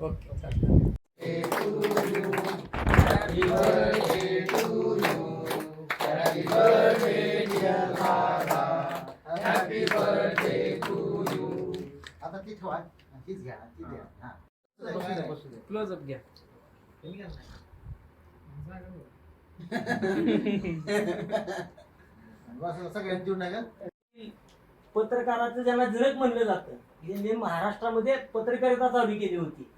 Okay आता ती ठेवा तीच घ्या ती द्या हा क्लोजअप घ्या नका पत्रकाराचं ज्यांना जरक म्हणलं जातं यांनी महाराष्ट्रामध्ये पत्रकारिता चालू केली होती.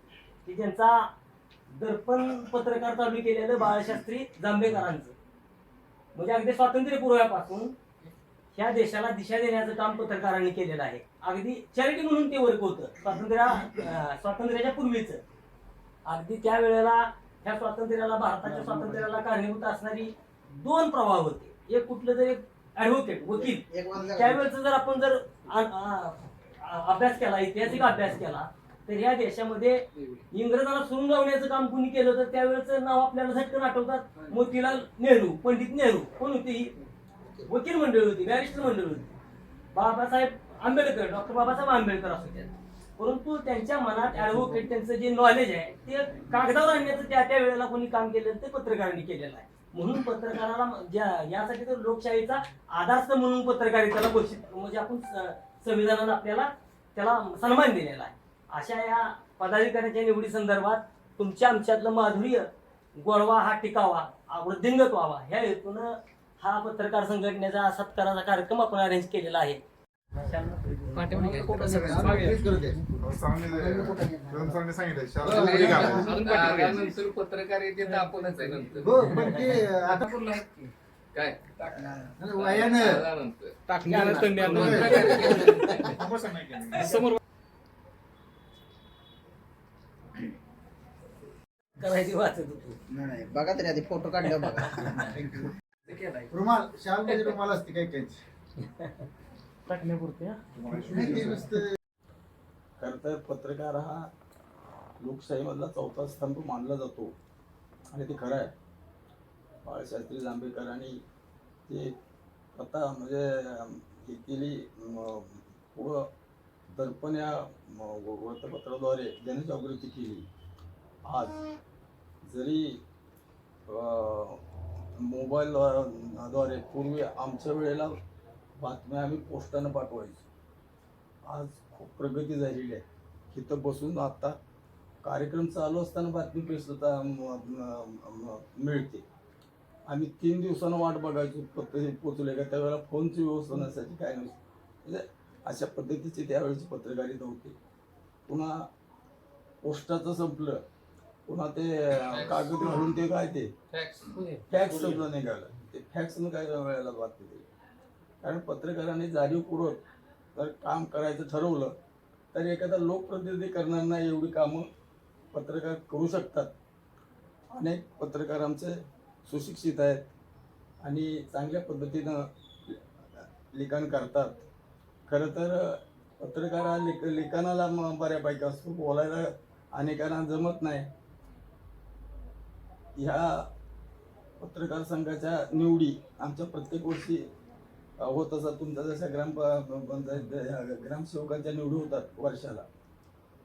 की त्यांचा दर्पण पत्रकार चालू केलेलं बाळशास्त्री जांभेकरांचं. म्हणजे अगदी स्वातंत्र्यपूर्वापासून ह्या देशाला दिशा देण्याचं काम पत्रकारांनी केलेलं आहे. अगदी चॅरिटी म्हणून ते वर्क होतं. स्वातंत्र्या स्वातंत्र्याच्या पूर्वीचं. अगदी त्यावेळेला ह्या स्वातंत्र्याला भारताच्या स्वातंत्र्याला कारणीभूत असणारी दोन प्रवाह होते. एक कुठलं तरी ऍडव्होकेट वकील. त्यावेळेचं जर आपण जर अभ्यास केला ऐतिहासिक अभ्यास केला तर या देशामध्ये इंग्रजांना सुरून लावण्याचं काम कुणी केलं तर त्यावेळेचं नाव आपल्याला झटकन आठवतात. मोतीलाल नेहरू पंडित नेहरू. कोण होती ही? वकील मंडळी होती बॅरिस्टर मंडळी होती. बाबासाहेब आंबेडकर डॉक्टर बाबासाहेब आंबेडकर असू द्या. परंतु त्यांच्या मनात ऍडव्होकेट त्यांचं जे नॉलेज आहे ते कागदावर आणण्याचं त्या त्या वेळेला कोणी काम केलेलं ते पत्रकारांनी केलेलं आहे. म्हणून पत्रकाराला ज्या- यासाठी तर लोकशाहीचा आधारस्तंभ म्हणून पत्रकारितेला घोषित म्हणजे आपण स- संविधानानं आपल्याला त्याला सन्मान दिलेला आहे. अशा या पदाधिकाऱ्यांच्या निवडी संदर्भात तुमच्या आमच्यातलं माधुर्य गोडवा हा टिकावा हा वृद्धिंगत व्हावा ह्या हेतूनं हा पत्रकार संघटनेचा सत्काराचा कार्यक्रम आपण अरेंज केलेला आहे. करू दे. सांगितलं अजून पाठीमागे. नंतर पत्रकारितेत आपणच आहे नंतर हो पण ते आता काय वयानं नंतर टाकणी आणा, तंडी आणा. समोर करायची वाचत होतो. नाही नाही बघा तरी आधी फोटो काढले बघा. रुमाल शाल म्हणजे रुमाल असते काही काही टाकण्यापुरते खरं तर पत्रकार हा लोकशाहीमधला चौथा स्तंभ मानला जातो. आणि ते खरं आहे. बाळशास्त्री जांभेकरांनी ते आता म्हणजे अं, हे केली म, पुढं दर्पण या म, वृत्तपत्राद्वारे जनजागृती केली. आज. जरी मोबाईलद्वारे पूर्वी आमच्या वेळेला बातम्या आम्ही पोस्टानं पाठवायचो. आज खूप प्रगती झालेली आहे. इथं बसून आता कार्यक्रम चालू असताना बातमी प्रसिद्ध मिळते. आम्ही तीन दिवसानं वाट बघायचो पत्र पोचले का त्यावेळेला फोनची व्यवस्था नसायची काय नसतं म्हणजे अशा पद्धतीची त्यावेळेची पत्रकारिता होती. पुन्हा पोस्टाचं संपलं. पुन्हा ते कागद घालून ते काय ते? फॅक्स शब्द निघाला. ते फॅक्सनं काय वेळेला बातमी दिली कारण पत्रकारांनी जाणीवपूर्वक जर काम करायचं ठरवलं तर एखादा लोकप्रतिनिधी करणाऱ्यांना एवढी कामं पत्रकार करू शकतात. अनेक पत्रकार आमचे सुशिक्षित आहेत आणि चांगल्या पद्धतीनं लिखाण करतात. खरं तर पत्रकार हा लिख लिखाणाला बऱ्यापैकी असतो बोलायला अनेकांना जमत नाही. ह्या पत्रकार संघाच्या निवडी आमच्या प्रत्येक वर्षी होत असतात. तुमच्या जशा ग्राम प- पंचायत ह्या ग्रामसेवकांच्या निवडी होतात वर्षाला.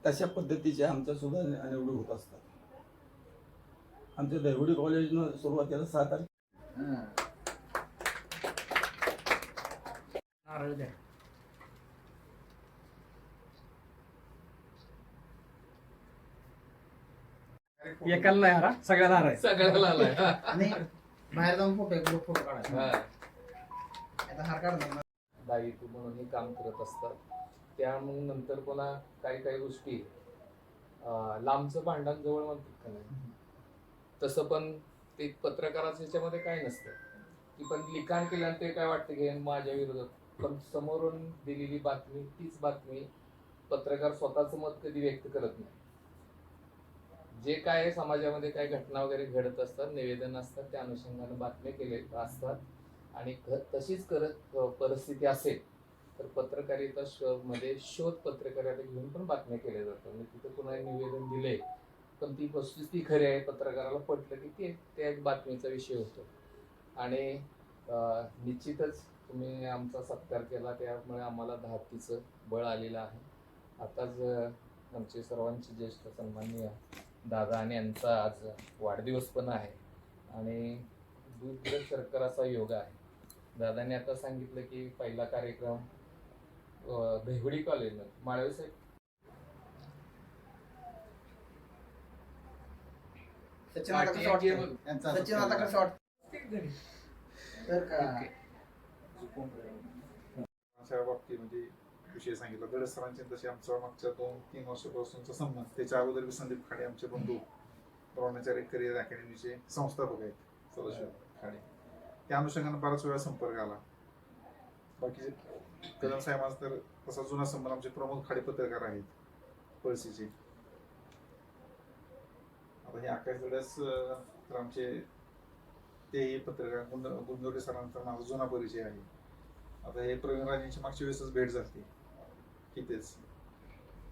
तशा पद्धतीच्या आमच्या सुद्धा निवडी होत असतात. आमच्या देवडी कॉलेजनं सुरुवातीला सात तारखे नारळ द्या. एकाला नाही हारा सगळ्याला हार आहे. सगळ्याला आलाय हा. आणि बाहेर जाऊन फोटो एक फोटो काढायचा. हा. आता हार काढणार दायित्व म्हणून हे काम करत असतात. त्या मग नंतर पुन्हा काही काही गोष्टी अं, लांबचं भांडण जवळ म्हणतात का नाही? तसं पण ते पत्रकाराच्या ह्याच्यामध्ये काय नसतं. की पण लिखाण केल्यानंतर ते काय वाटतं की माझ्या विरोधात? पण समोरून दिलेली बातमी तीच बातमी पत्रकार स्वतःचं मत कधी व्यक्त करत नाही. जे काय समाजामध्ये काय घटना वगैरे घडत असतात निवेदन असतात त्या अनुषंगाने बातम्या केले असतात. आणि तशीच करत परिस्थिती असेल तर पत्रकारिता श- मध्ये शोध पत्रकारिता घेऊन पण बातम्या केल्या जातात. म्हणजे तिथं कुणा निवेदन दिले पण ती वस्तुस्थिती खरी आहे पत्रकाराला पटलं की ते त्या एक बातमीचा विषय होतो. आणि निश्चितच तुम्ही आमचा सत्कार केला त्यामुळे आम्हाला धातीचं बळ आलेलं आहे. आताच आमचे सर्वांचे ज्येष्ठ सन्माननीय दादा आणि यांचा आज वाढदिवस पण आहे. आणि दूध शर्कराचा योग आहे. दादाने आता सांगितलं की पहिला कार्यक्रम अं, देवडी कॉलेजनं माळवे साहेब. सचिन आता कसं वाटतं सचिन आता कसं वाटतं तर का? बाबतीमध्ये विषय सांगितला. दडस सरांचे तसे आमचा मागच्या दोन तीन वर्षापासूनचा संबंध. त्याच्या अगोदर बी संदीप खाडे आमचे बंधू. द्रोणाचार्य करिअर अकॅडमीचे संस्थापक आहेत. सदाशिव खाडे. त्या अनुषंगाने बराच वेळा संपर्क आला. बाकीचे कदम साहेबांचा तर तसा जुना संबंध आमचे प्रमोद खाडे पत्रकार आहेत. पळसीचे. आता हे आकाश दडस तर आमचे तेही पत्रकार गुंड गुंजोडे सरांचा माझा जुना परिचय आहे. आता हे प्रवीण राजेंची मागच्या वेळेसच भेट झाली. तिथेच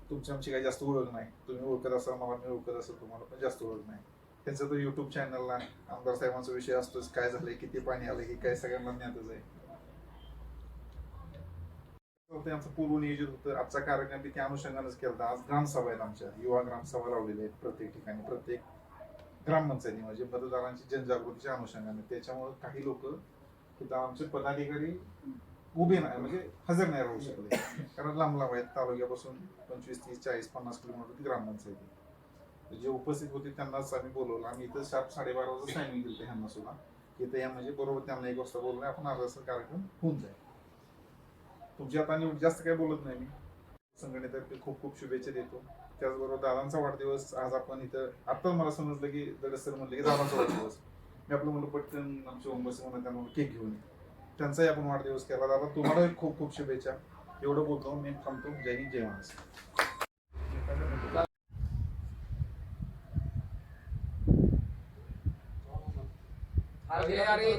तुमची आमची काही जास्त ओळख नाही. तुम्ही ओळखत असाल मला मी ओळखत असाल तुम्हाला पण जास्त ओळख नाही. त्यांचं तर युट्यूब चॅनलला आमदार साहेबांचा विषय असतोच काय झालंय किती पाणी आलं हे काय सगळ्यांना ज्ञातच आहे. आमचं पूर्व नियोजित होतं. आजचा कार्यक्रम बी त्या अनुषंगानेच केला होता. आज ग्रामसभा आहेत आमच्या. युवा ग्रामसभा लावलेल्या आहेत प्रत्येक ठिकाणी. प्रत्येक ग्रामपंचायती म्हणजे मतदारांची जनजागृतीच्या अनुषंगाने. त्याच्यामुळे काही लोक तिथं आमचे पदाधिकारी उभे नाही म्हणजे हजर नाही राहू शकले. कारण लांब लांब आहेत तालुक्यापासून पंचवीस तीस चाळीस पन्नास किलोमीटर ग्रामपंचायती जे उपस्थित होते त्यांनाच आम्ही बोलवलं. आम्ही इथं सात साडेबारा वाजता टायमिंग दिलं ह्यांना सुद्धा. इथं या म्हणजे बरोबर त्यांना एक वाजता बोललो आपण अर्धा तास कार्यक्रम होऊन जाईल. तुमची आता आणि जास्त काही बोलत नाही मी. संघटनेतर्फे खूप खूप शुभेच्छा देतो. त्याचबरोबर दादांचा वाढदिवस आज आपण इथं आत्ताच मला समजलं की दडसर म्हणलं की दादांचा वाढदिवस. मी आपलं म्हणलं पटकन आमचे ओंबस म्हणून त्यांना केक घेऊन येतो त्यांचाही आपण वाढदिवस केला. दादा तुम्हाला खूप खूप शुभेच्छा. एवढं बोलतो मी थांबतो. जय हिंद जय महाराष्ट्र. अरे अरे.